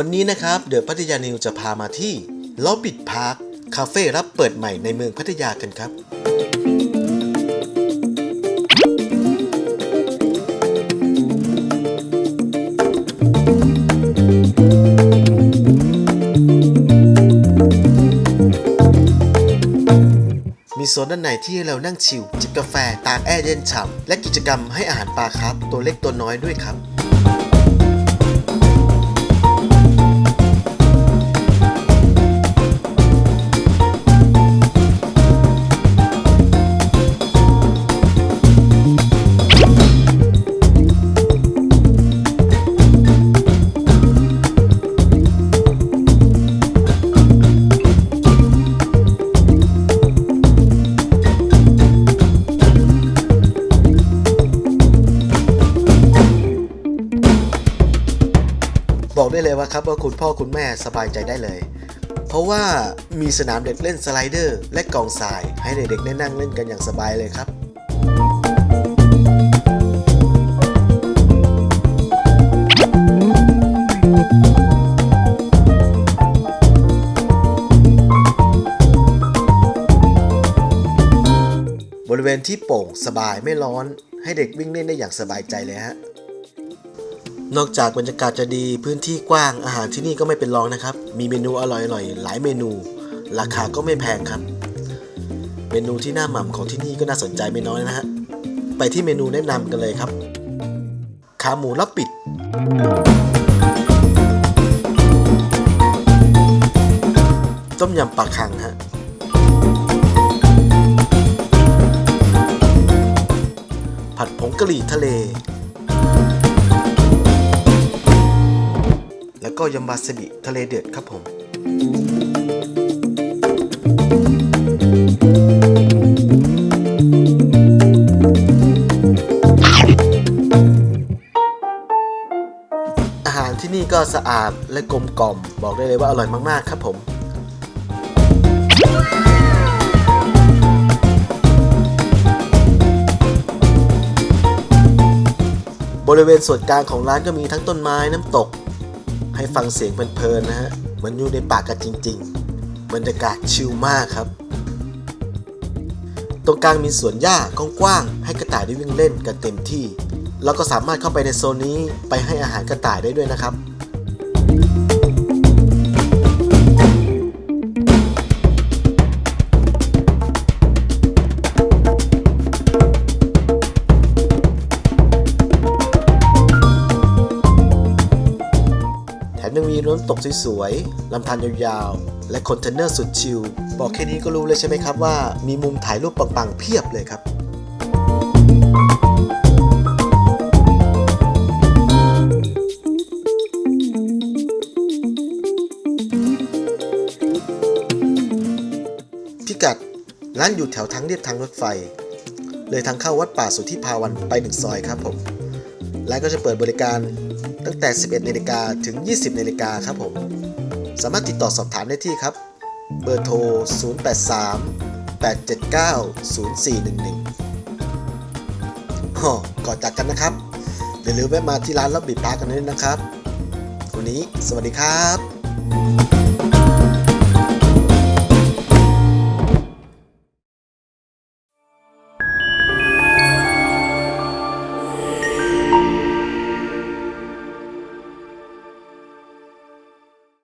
วันนี้นะครับเดอะพัทยานิวจะพามาที่ล้อบิดพาร์คคาเฟ่รับเปิดใหม่ในเมืองพัทยากันครับ มีโซนด้านในที่ให้เรานั่งชิลจิบกาแฟตากแอร์เย็นฉ่ำและกิจกรรมให้อาหารปลาครับ ตัวเล็กตัวน้อยด้วยครับ บอกได้เลยว่าครับว่าคุณพ่อคุณแม่สบายใจได้เลย เพราะว่ามีสนามเด็กเล่นสไลเดอร์และกองทราย ให้เด็กๆได้นั่งเล่นกันอย่างสบายเลยครับบริเวณที่โป่งสบายไม่ร้อน ให้เด็กวิ่งเล่นได้อย่างสบายใจเลยฮะ นอกจากบรรยากาศจะดีพื้นที่กว้างอาหารที่นี่ก็ไม่เป็นรองนะครับ มีเมนูอร่อยๆ หลายเมนู ราคาก็ไม่แพงครับ เมนูที่น่าหม่ำของที่นี่ก็น่าสนใจไม่น้อยนะฮะไปที่เมนูแนะนำกันเลยครับ ขาหมูลับปิด ต้มยำปลาคังฮะผัดผงกะหรี่ทะเล ก็ยำบาสบิทะเลเดือดครับผมอาหารที่นี่ก็สะอาดและกลมกล่อม บอกได้เลยว่าอร่อยมาก ๆ ครับผมบริเวณส่วนกลางของร้านก็มีทั้งต้นไม้น้ำตก ให้ฟังเสียงเพลินๆนะฮะเหมือนอยู่ในป่ากันจริง ๆ บรรยากาศชิลมากครับ ตรงกลางมีสวนหญ้ากว้างๆให้กระต่ายได้วิ่งเล่นกันเต็มที่ แล้วก็สามารถเข้าไปในโซนนี้ไปให้อาหารกระต่ายได้ด้วยนะครับ มยังมีน้ำตกสวยๆลำธารยาวๆ และคอนเทนเนอร์สุดชิล บอกแค่นี้ก็รู้เลยใช่ไหมครับว่ามีมุมถ่ายรูปปังๆ เพียบเลยครับพิกัดร้านอยู่แถวทางเรียบทางรถไฟ เลยทางเข้าวัดป่าสุทธิภาวันไปหนึ่งซอยครับผม ร้านก็จะเปิดบริการ ตั้งแต่ 11นาฬิกาถึง 20นาฬิกาครับผม สามารถติดต่อสอบถามได้ที่ครับ เบอร์โทร 083 879 0411ฮ่อก่อนจากกันนะครับอย่าลืมแวะมาที่ร้านรับบิดปลากันด้วยนะครับ วันนี้สวัสดีครับ